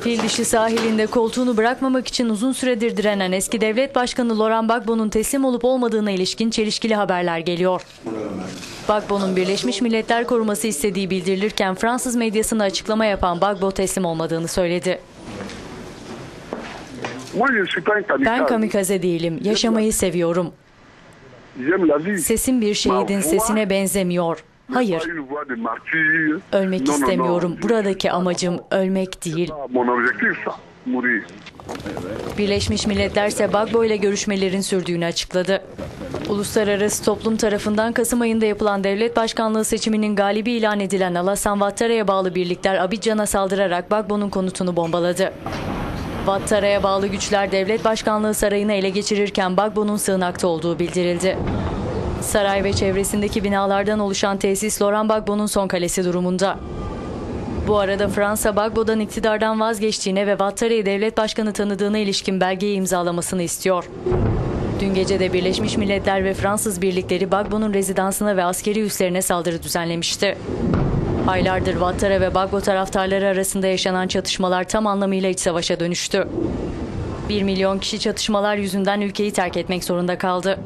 Fil dişi sahilinde koltuğunu bırakmamak için uzun süredir direnen eski devlet başkanı Laurent Gbagbo'nun teslim olup olmadığına ilişkin çelişkili haberler geliyor. Gbagbo'nun Birleşmiş Milletler koruması istediği bildirilirken Fransız medyasına açıklama yapan Gbagbo teslim olmadığını söyledi. Ben kamikaze değilim, yaşamayı seviyorum. Sesim bir şehidin sesine benzemiyor. Hayır, ölmek istemiyorum. Buradaki amacım ölmek değil. Birleşmiş Milletler ise Gbagbo ile görüşmelerin sürdüğünü açıkladı. Uluslararası toplum tarafından Kasım ayında yapılan devlet başkanlığı seçiminin galibi ilan edilen Alassane Ouattara'ya bağlı birlikler Abidjan'a saldırarak Gbagbo'nun konutunu bombaladı. Ouattara'ya bağlı güçler devlet başkanlığı sarayını ele geçirirken Gbagbo'nun sığınakta olduğu bildirildi. Saray ve çevresindeki binalardan oluşan tesis Laurent Gbagbo'nun son kalesi durumunda. Bu arada Fransa Gbagbo'dan iktidardan vazgeçtiğine ve Ouattara'yı devlet başkanı tanıdığına ilişkin belgeyi imzalamasını istiyor. Dün gece de Birleşmiş Milletler ve Fransız birlikleri Gbagbo'nun rezidansına ve askeri üslerine saldırı düzenlemişti. Aylardır Ouattara ve Gbagbo taraftarları arasında yaşanan çatışmalar tam anlamıyla iç savaşa dönüştü. 1 milyon kişi çatışmalar yüzünden ülkeyi terk etmek zorunda kaldı.